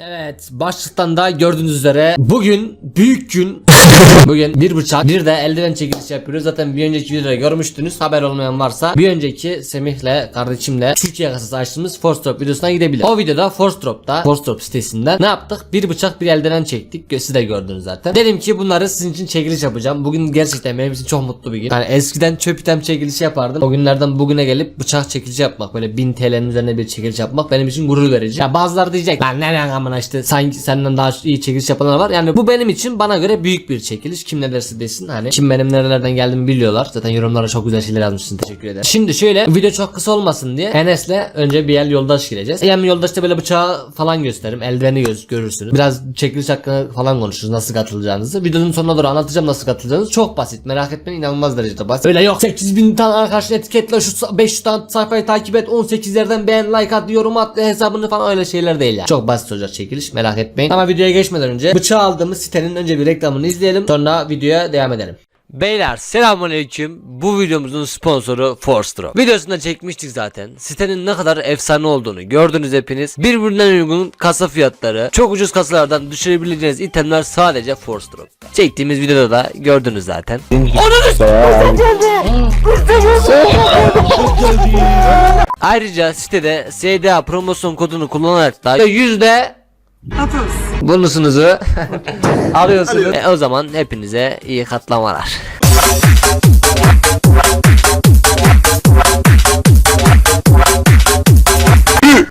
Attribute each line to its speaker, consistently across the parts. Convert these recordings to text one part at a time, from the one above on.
Speaker 1: Evet başlıktan da gördüğünüz üzere bugün büyük gün Bugün bir bıçak bir de eldiven çekilişi yapıyoruz. Zaten bir önceki videoda görmüştünüz. Haber olmayan varsa. Bir önceki Semih'le kardeşimle Türkiye kasası açtığımız Force Drop videosuna gidebilir. O videoda Force Drop'ta Force Drop sitesinden ne yaptık? Bir bıçak bir eldiven çektik. Siz de gördünüz zaten. Dedim ki bunları sizin için çekiliş yapacağım. Bugün gerçekten benim için çok mutlu bir gün. Yani eskiden çöp item çekilişi yapardım. O günlerden bugüne gelip bıçak çekilişi yapmak böyle 1000 TL'nin üzerine bir çekiliş yapmak benim için gurur verici. Ya bazıları diyecek lan ne lan işte sanki senden daha iyi çekiliş yapanlar var. Yani bu benim için bana göre büyük bir çekiliş. Kim ne derse desin hani kim benim nerelerden geldiğimi biliyorlar. Zaten yorumlara çok güzel şeyler yazmışsın. Teşekkür ederim. Şimdi şöyle video çok kısa olmasın diye Enes'le önce bir el yoldaş gireceğiz. Hem yoldaşta böyle bıçağı falan gösteririm eldiveni göz görürsünüz. Biraz çekiliş hakkında falan konuşuruz nasıl katılacağınızı videonun sonuna doğru anlatacağım nasıl katılacağınızı çok basit merak etmeyin inanılmaz derecede basit. Öyle yok. 8000 tane arkadaşın etiketle şu 500 tane sayfayı takip et 18 yerden beğen like at yorum at hesabını falan öyle şeyler değil ya çok basit olacak çekiliş merak etmeyin. Ama videoya geçmeden önce bıçağı aldığımız sitenin önce bir reklamını izleyelim sonra videoya devam edelim Beyler selamünaleyküm. Bu videomuzun sponsoru Force Drop. Videosunda çekmiştik zaten. Sitenin ne kadar efsane olduğunu gördünüz hepiniz. Birbirinden uygun kasa fiyatları, çok ucuz kasalardan düşürebileceğiniz itemler sadece Force Drop. Çektiğimiz videoda da gördünüz zaten. Ayrıca sitede SDA promosyon kodunu kullanarak da yüzde bonusunuzu alıyorsunuz. E, o zaman hepinize iyi katlamalar.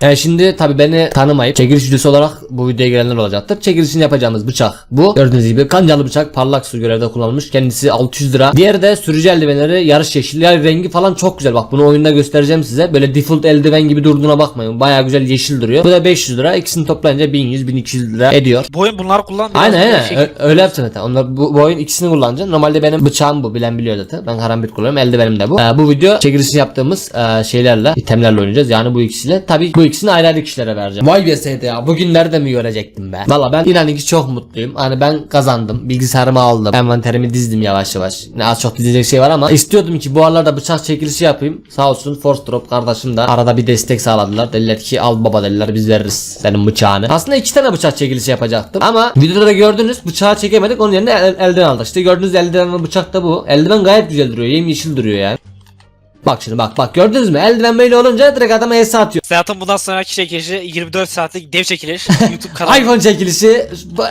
Speaker 1: Yani şimdi tabi beni tanımayıp çekiliş videosu olarak bu videoya gelenler olacaktır. Çekilişini yapacağımız bıçak bu. Gördüğünüz gibi kancalı bıçak parlak su görevde kullanılmış. Kendisi 600 lira. Diğeri de sürücü eldivenleri yarış yeşil. Yani rengi falan çok güzel. Bak bunu oyunda göstereceğim size. Böyle default eldiven gibi durduğuna bakmayın. Baya güzel yeşil duruyor. Bu da 500 lira. İkisini toplayınca 1100-1200 lira ediyor.
Speaker 2: Bu oyun bunları kullan.
Speaker 1: Aynen aynen.
Speaker 2: şey-
Speaker 1: öyle yapacaksın zaten. Onlar bu, bu oyun ikisini kullanacaksın. Normalde benim bıçağım bu. Bilen biliyor zaten. Ben karambit kullanıyorum. Eldivenim de bu. Ee, bu video çekilişini yaptığımız e, şeylerle, itemlerle oynayacağız. Yani bu ikisiyle. Tabii bu ikisini ayrı ayrı kişilere vereceğim. Vay be ST ya. Bugün nerede mi görecektim be? Valla ben inanın ki çok mutluyum. Hani ben kazandım. Bilgisayarımı aldım. Envanterimi dizdim yavaş yavaş. Ne az çok dizecek şey var ama istiyordum ki bu aralarda bıçak çekilişi yapayım. Sağ olsun Force Drop kardeşim de arada bir destek sağladılar. Dediler ki al baba dediler biz veririz senin bıçağını. Aslında iki tane bıçak çekilişi yapacaktım. Ama videoda da gördünüz bıçağı çekemedik. Onun yerine el- eldiven aldık. İşte gördüğünüz eldiven ve bıçak da bu. Eldiven gayet güzel duruyor. Yemyeşil duruyor yani. Bak şimdi bak bak gördünüz mü? Eldiven böyle olunca direkt adama ESA atıyor.
Speaker 2: Hayatım bundan sonraki çekilişi 24 saatlik dev çekiliş. YouTube kanalı.
Speaker 1: iPhone çekilişi.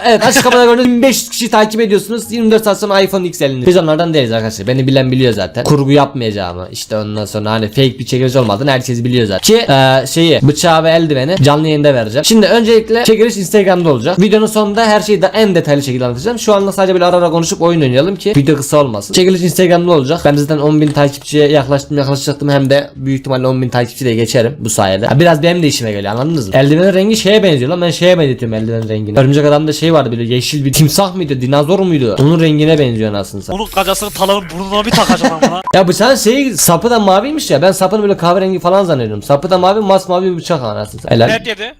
Speaker 1: Evet açıklamada gördüğünüz 1500 kişi takip ediyorsunuz. 24 saat sonra iPhone X elinde. Biz onlardan değiliz arkadaşlar. Beni bilen biliyor zaten. Kurgu yapmayacağımı. işte ondan sonra hani fake bir çekiliş olmadığını herkes biliyor zaten. Ki e, şeyi bıçağı ve eldiveni canlı yayında vereceğim. Şimdi öncelikle çekiliş Instagram'da olacak. Videonun sonunda her şeyi de en detaylı şekilde anlatacağım. Şu anda sadece böyle ara ara konuşup oyun oynayalım ki video kısa olmasın. Çekiliş Instagram'da olacak. Ben zaten 10.000 takipçiye yaklaştım yaklaşacaktım hem de büyük ihtimalle 10.000 takipçi de geçerim bu sayede. Ha, biraz benim de işime geliyor anladınız mı? Eldivenin rengi şeye benziyor lan ben şeye benzetiyorum eldivenin rengini. Örümcek adamda şey vardı böyle yeşil bir timsah mıydı dinozor muydu? Onun rengine benziyor aslında.
Speaker 2: Bunun kacasını talanın burnuna bir takacağım buna.
Speaker 1: Ya bıçağın şeyi sapı da maviymiş ya ben sapını böyle kahverengi falan zannediyorum. Sapı da mavi masmavi bir bıçak anasını. satayım. Helal.
Speaker 2: Hep yedi.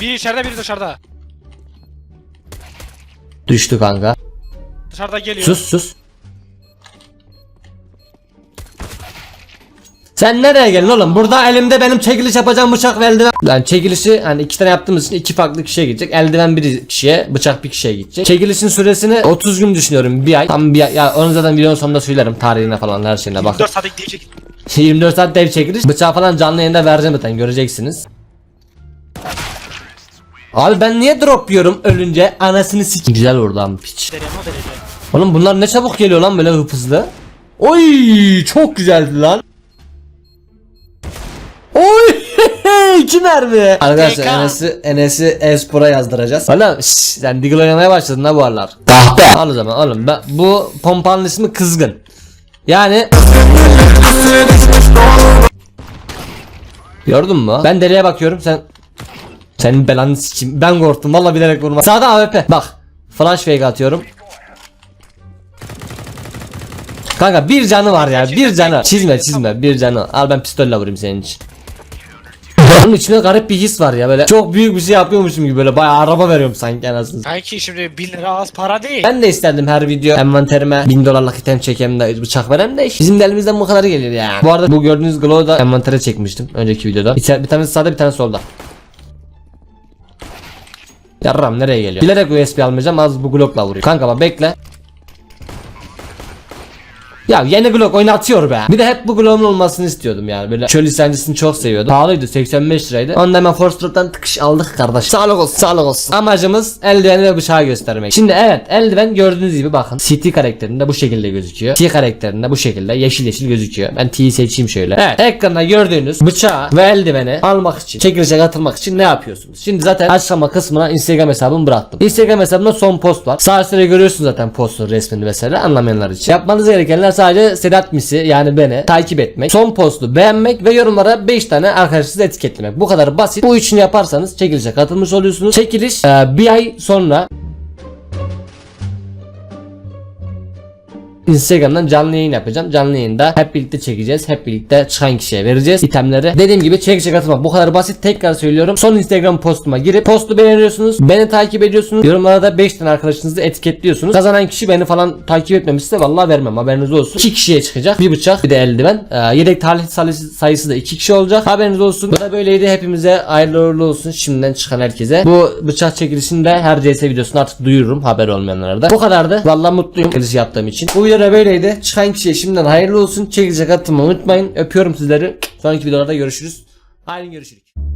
Speaker 2: Biri içeride biri dışarıda.
Speaker 1: Düştü kanka.
Speaker 2: Dışarıda geliyor.
Speaker 1: Sus sus. Sen nereye geldin oğlum? Burada elimde benim çekiliş yapacağım bıçak ve eldiven. Yani çekilişi hani iki tane yaptığımız için iki farklı kişiye gidecek. Eldiven bir kişiye, bıçak bir kişiye gidecek. Çekilişin süresini 30 gün düşünüyorum. Bir ay. Tam bir ay. Ya onu zaten videonun sonunda söylerim. Tarihine falan her şeyine bak.
Speaker 2: 24 saatlik dev çekiliş.
Speaker 1: 24 saat dev çekiliş. Bıçağı falan canlı yayında vereceğim zaten göreceksiniz. Abi ben niye drop yiyorum ölünce anasını sik. Güzel lan piç. Oğlum bunlar ne çabuk geliyor lan böyle hıp hızlı. Oy çok güzeldi lan. Oy iki mermi. Arkadaşlar
Speaker 2: TK.
Speaker 1: Enes'i Enes'i Espor'a yazdıracağız. Valla şşş, sen Deagle oynamaya başladın ha bu aralar. Kahpe. Al o zaman oğlum ben, bu pompanın ismi Kızgın. Yani Gördün mü? Ben deliye bakıyorum sen senin belanı sikeyim. Ben korktum valla bilerek vurma. Sağda AWP. Bak. Flash fake atıyorum. Kanka bir canı var ya bir canı. Çizme çizme bir canı. Al ben pistolle vurayım senin için. Onun içinde garip bir his var ya böyle çok büyük bir şey yapıyormuşum gibi böyle bayağı araba veriyorum sanki anasını.
Speaker 2: Sanki şimdi 1000 lira az para değil.
Speaker 1: Ben de isterdim her video envanterime 1000 dolarlık item çekeyim de bıçak verem de bizim de elimizden bu kadar gelir ya. Bu arada bu gördüğünüz glow'u da envantere çekmiştim önceki videoda. Bir, bir tanesi sağda bir tanesi solda. Yarram nereye geliyor? Bilerek USB almayacağım az bu Glock'la vurayım. Kanka bak bekle. Ya yeni Glock oynatıyor be. Bir de hep bu Glock'un olmasını istiyordum yani. Böyle çöl lisancısını çok seviyordum. Pahalıydı 85 liraydı. Onu da hemen Forstrop'tan tıkış aldık kardeş. Sağlık olsun sağlık olsun. Amacımız eldiveni ve bıçağı göstermek. Şimdi evet eldiven gördüğünüz gibi bakın. CT karakterinde bu şekilde gözüküyor. T karakterinde bu şekilde yeşil yeşil gözüküyor. Ben T'yi seçeyim şöyle. Evet ekranda gördüğünüz bıçağı ve eldiveni almak için çekilişe katılmak için ne yapıyorsunuz? Şimdi zaten açıklama kısmına Instagram hesabımı bıraktım. Instagram hesabımda son post var. Sağ üstte görüyorsunuz zaten postun resmini mesela anlamayanlar için. Yapmanız gerekenler sadece Sedat Misi yani beni takip etmek, son postu beğenmek ve yorumlara 5 tane arkadaşınızı etiketlemek. Bu kadar basit. Bu üçünü yaparsanız çekilişe katılmış oluyorsunuz. Çekiliş e, bir ay sonra Instagram'dan canlı yayın yapacağım. Canlı yayında hep birlikte çekeceğiz. Hep birlikte çıkan kişiye vereceğiz itemleri. Dediğim gibi çekişe katılmak bu kadar basit. Tekrar söylüyorum. Son Instagram postuma girip postu beğeniyorsunuz. Beni takip ediyorsunuz. Yorumlara da 5 tane arkadaşınızı etiketliyorsunuz. Kazanan kişi beni falan takip etmemişse vallahi vermem. Haberiniz olsun. 2 kişiye çıkacak. Bir bıçak bir de eldiven. Ee, yedek talih sayısı, da 2 kişi olacak. Haberiniz olsun. Bu da böyleydi. Hepimize hayırlı uğurlu olsun. Şimdiden çıkan herkese. Bu bıçak çekilişini de her CS videosunu artık duyururum. Haber olmayanlara da. Bu kadardı. Vallahi mutluyum çekiliş yaptığım için. Bu video da böyleydi. Çıkan kişiye şimdiden hayırlı olsun. Çekilişe katılmayı unutmayın. Öpüyorum sizleri. Sonraki videolarda görüşürüz. Haydi görüşürüz.